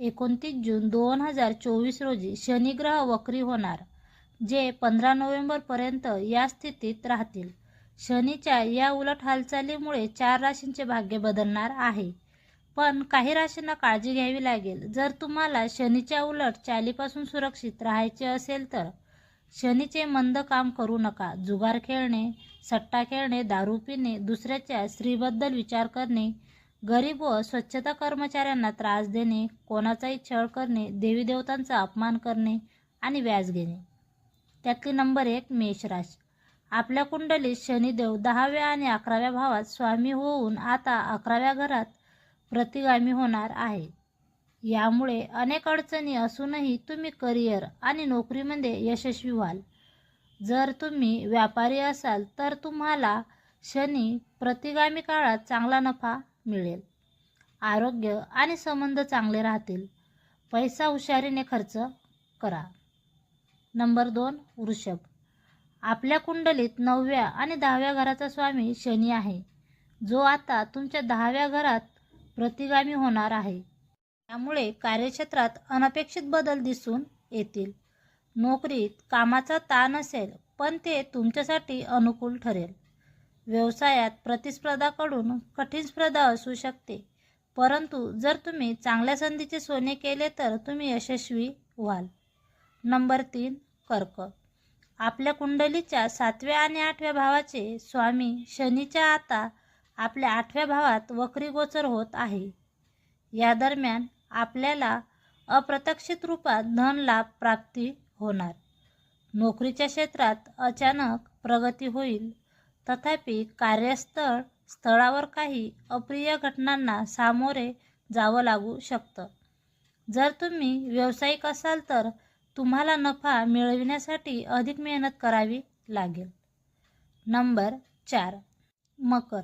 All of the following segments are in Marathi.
एकोणतीस जून दोन हजार चोवीस रोजी शनिग्रह वक्री होणार जे पंधरा नोव्हेंबरपर्यंत या स्थितीत राहतील. शनीच्या या उलट हालचालीमुळे चार राशींचे भाग्य बदलणार आहे. पण काही राशींना काळजी घ्यावी लागेल. जर तुम्हाला शनीच्या उलट चालीपासून सुरक्षित राहायचे असेल तर शनीचे मंद काम करू नका. जुगार खेळणे सट्टा खेळणे दारू पिणे दुसऱ्याच्या स्त्रीबद्दल विचार करणे गरीब व स्वच्छता कर्मचाऱ्यांना त्रास देणे कोणाचाही छळ करणे देवी देवतांचा अपमान करणे आणि व्याज घेणे. त्यातली नंबर एक मेषराश. आपल्या कुंडलीत शनिदेव दहाव्या आणि अकराव्या भावात स्वामी होऊन आता अकराव्या घरात प्रतिगामी होणार आहे. यामुळे अनेक अडचणी असूनही तुम्ही करिअर आणि नोकरीमध्ये यशस्वी व्हाल. जर तुम्ही व्यापारी असाल तर तुम्हाला शनी प्रतिगामी काळात चांगला नफा मिळेल. आरोग्य आणि संबंध चांगले राहतील. पैसा हुशारीने खर्च करा. नंबर दोन वृषभ. आपल्या कुंडलीत नवव्या आणि दहाव्या घराचा स्वामी शनी आहे. जो आता तुमच्या दहाव्या घरात प्रतिगामी होणार आहे. त्यामुळे कार्यक्षेत्रात अनपेक्षित बदल दिसून येतील. नोकरीत कामाचा ताण असेल पण ते तुमच्यासाठी अनुकूल ठरेल. व्यवसायात प्रतिस्पर्धाकडून कठीण स्पर्धा असू शकते. परंतु जर तुम्ही चांगल्या संधीचे सोने केले तर तुम्ही यशस्वी व्हाल. नंबर तीन कर्क. आपल्या कुंडलीच्या सातव्या आणि आठव्या भावाचे स्वामी शनीच्या आता आपल्या आठव्या भावात वक्रीगोचर होत आहे. या दरम्यान आपल्याला अप्रत्यक्षित रूपात धन लाभ प्राप्ती होणार. नोकरीच्या क्षेत्रात अचानक प्रगती होईल. तथापि कार्यस्थळ स्थळावर काही अप्रिय घटनांना सामोरे जावं लागू शकतं. जर तुम्ही व्यावसायिक असाल तर तुम्हाला नफा मिळविण्यासाठी अधिक मेहनत करावी लागेल. नंबर चार. मकर.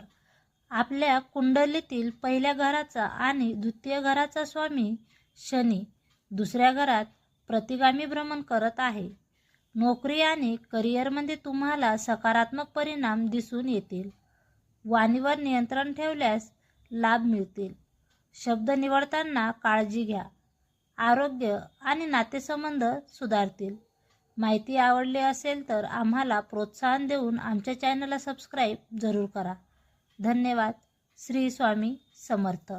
आपल्या कुंडलीतील पहिल्या घराचा आणि द्वितीय घराचा स्वामी शनी दुसऱ्या घरात प्रतिगामी भ्रमण करत आहे. नोकरी आणि करिअरमध्ये तुम्हाला सकारात्मक परिणाम दिसून येतील. वाणीवर नियंत्रण ठेवल्यास लाभ मिळतील. शब्द निवडताना काळजी घ्या. आरोग्य आणि नातेसंबंध सुधारतील. माहिती आवडली असेल तर आम्हाला प्रोत्साहन देऊन आमच्या चॅनलला सबस्क्राईब जरूर करा. धन्यवाद. श्री स्वामी समर्थ.